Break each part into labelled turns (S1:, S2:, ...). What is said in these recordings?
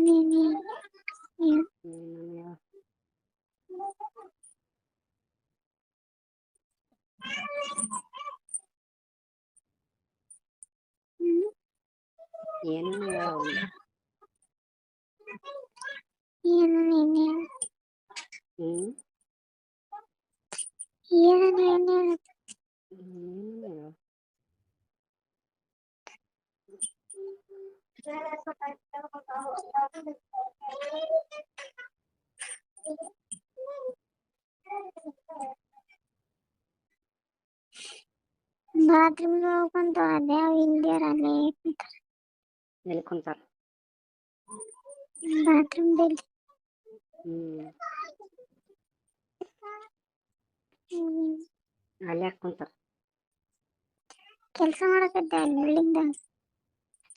S1: に
S2: に。家
S1: の
S2: 庭を見
S1: る。
S2: 家
S1: の
S2: 庭を
S1: 見る。家の庭を見。ಅದೇ ಹಿಂದಿಯರಲ್ಲಿ
S2: ಎಲ್ಲಿ ಕುಂತಾರ
S1: ಬಾತ್ರೂಮ್ ದಲ್ಲಿ
S2: ಹ್ಮ್
S1: ಹ್ಮ್
S2: ಅಲ್ಲಿ ಯಾಕೆ ಕುಂತಾರ
S1: ಕೆಲಸ ಮಾಡಕತ್ತೆ ಅಲ್ಲಿ ಬಿಲ್ಡಿಂಗ್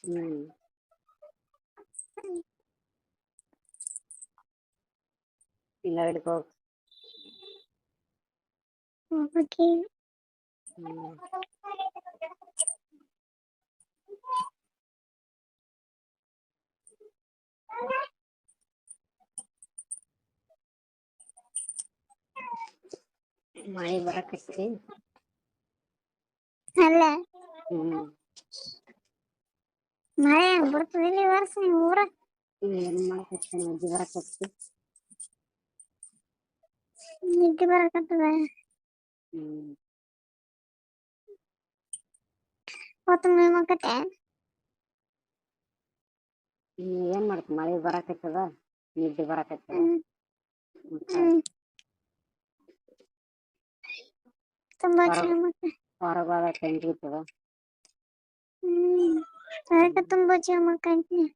S2: ಹ್ಮ್ ಇಲ್ಲ ಹಿಡ್ಕೋ
S1: ಹೋಗ್ಬೇಕಿ
S2: ಹ್ಮ್ ಮಳೆ ಬರಕತ್ತಿ
S1: ಅಲ್ಲ
S2: ಹ್ಮ್
S1: ಮಳೆ ಬರ್ತದೆ ಇಲ್ಲಿ ವರ್ಷ ನಿಮ್ಮ ಊರ
S2: ಏನ್ ಮಾಡಕತ್ತಿ ಅಜ್ಜಿ ಬರಕತ್ತಿ
S1: ನಿದ್ದೆ ಬರಕತ್ತದ?
S2: ಹ್ಮ್. ಮಕ್ಕತ್ತೆ ಏನ್ ಮಾಡ್ತಿ? ಮಳೆ ಬರಕತ್ತದ? ನಿದ್ದೆ ಬರಕತ್ತದ?
S1: ಹ್ಮ್. ತುಂಬಾ ಚೆನ್ನಾಗಿ
S2: ಹೊರಗಾದ ತೆಂಗಿರ್ತದ
S1: ಹ್ಮ್. ಅದಕ್ಕೆ ತುಂಬಾ ಚೆನ್ನಾಗಿ ಕಾಣ್ತೀನಿ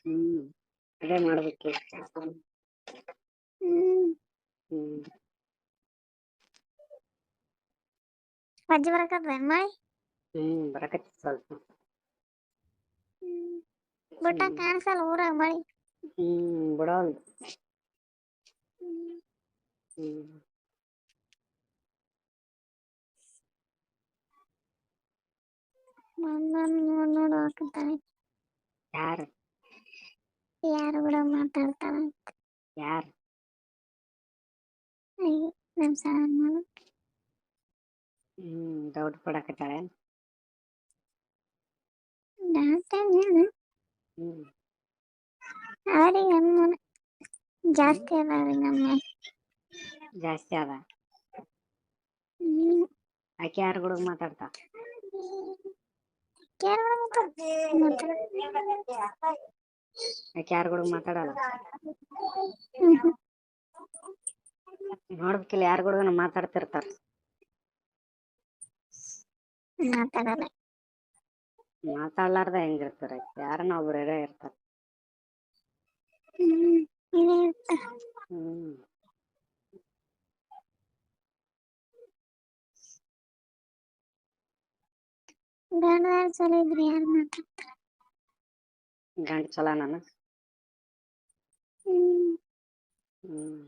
S2: ಹ್ಮ್. ಅದೇ ಮಾಡ್ಬೇಕು
S1: ಹ್ಮ್.
S2: ಹ್ಮ್.
S1: ವಜ್ಜಿ ಬರಕತ್ತದ ಮಳಿ
S2: ಹ್ಮ್ ಬರಕತ್ತಿ ಸ್ವಲ್ಪ
S1: ಬಟ್ಟ ಕಾಣಿಸಲ್ಲ ಊರಾಗ ಮಳಿ
S2: ಹ್ಮ್ ಬಿಡವಲ್ದು
S1: ಹ್ಮ್ ನನ್ನನ್ನು ನೋಡ್ ನೋಡ್ ಹೋಗಕತ್ತಾಳೆ
S2: ಯಾರು
S1: ಯಾರು ಕೂಡ ಮಾತಾಡ್ತಾಳ
S2: ಯಾರು
S1: ನಮ್
S2: ಹ್ಮ್ ಡೌಟ್ ಪಡಕತ್ತಾಳೆ. ಹ್ಮ್.
S1: ಅವ್ರಿಗೆ ಅನುಮಾನ ಜಾಸ್ತಿ ಅದ ಅವ್ರಿಗೆ ಅನುಮಾನ
S2: ಜಾಸ್ತಿ ಅದ ಆಕೆ ಯಾರ್ ಕೂಡ ಮಾತಾಡ್ತಾ
S1: ಯಾರ್?
S2: ಆಕೆ ಯಾರ್ ಕೂಡ ಮಾತಾಡಲ್ಲ? ನೋಡ್ಬೇಕಿಲ್ಲ ಯಾರ್ ಕೂಡ ಮಾತಾಡ್ತಿರ್ತಾರ.
S1: ಮಾತಾಡಲ್ಲ
S2: ಮಾತಾಡ್ಲಾರ್ದ ಹೆಂಗಿರ್ತಾರ ಯಾರನ್ನ ಒಬ್ರು ಇರ ಇರ್ತಾರ
S1: ಹ್ಮ್ ಇದೇ ಇರ್ತ
S2: ಹ್ಮ್
S1: ಗಂಡದಾರ ಚಲೋ ಇದ್ರಿ ಯಾರು ಮಾತಾಡ್ತಾರ
S2: ಗಂಡ ಚಲೋ ನಾನು
S1: ಹ್ಮ್
S2: ಹ್ಮ್